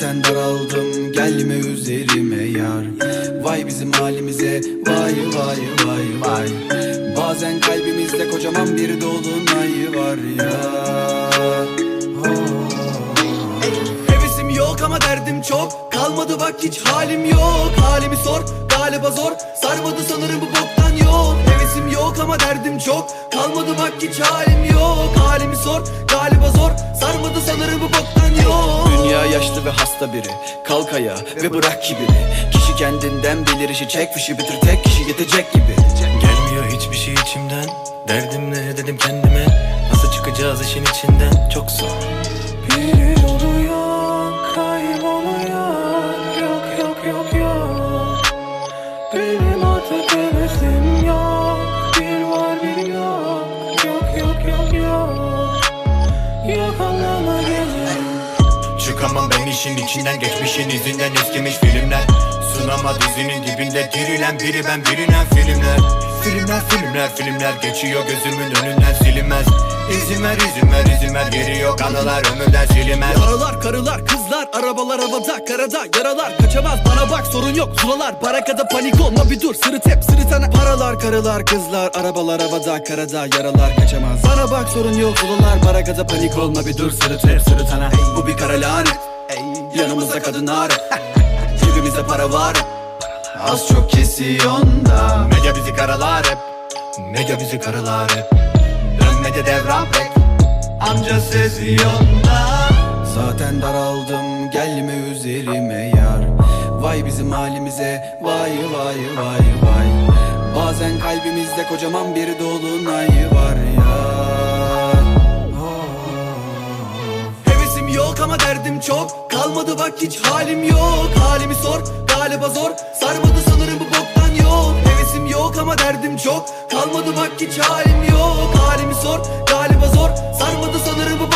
Zaten daraldım. Gelme üzerime yar. Vay bizim halimize. Vay vay vay vay. Bazen kalbimizde kocaman bir dolunay var ya. Oh. Hevesim yok ama derdim çok. Kalmadı bak hiç halim yok. Halimi sor galiba zor. Sarmadı sanırım bu boktan yok. Hevesim yok ama derdim çok. Kalmadı bak hiç halim yok sor galiba zor. Sarmadı sanırım bu boktan yok Dünya yaşlı ve hasta biri. Kalk ayağa ve bırak kibiri. Kişi kendinden bilir işi çek fişi bitir. Tek kişi yetecek gibi. Gelmiyor hiçbir şey içimden. Derdim ne dedim kendime? Nasıl çıkacağız işin içinden? Çok zor. Biri oluyor Kayboluyor. Yok yok yok yok. Benim artık Çıkamam ben işin içinden Geçmişin izinden eskimiş filmler. Sunama dizinin dibinde Dirilen biri ben bilinen filmler Filmler filmler Geçiyor gözümün önünden silinmez. İzin ver izin ver izin ver Geri yok anılar ömürden silinmez. Yaralar karılar kızlar arabalar havada karada yaralar kaçamaz. Bana bak sorun yok zulalar barakada panik olma bir dur. Sırıt hep sırıtana. Paralar karılar kızlar arabalar havada karada yaralar kaçamaz. Bana bak sorun yok zulalar barakada panik olma bir dur. Sırıt hep sırıtana. Bu bir kara lanet. Yanımızda kadınlar. Cebimizde para var Az çok kesiyon da. Medya bizi karalar hep. Medya bizi karalar hep. Dönmedi devran pek Anca sezyonda Zaten daraldım gelme üzerime yar. Vay bizim halimize vay vay vay vay. Bazen kalbimizde kocaman bir dolunay var ya. Hevesim yok ama derdim çok. Kalmadı bak hiç halim yok. Halimi sor galiba zor Kalmadı bak hiç halim yok. Halimi sor galiba zor. Sarmadı sanırım bu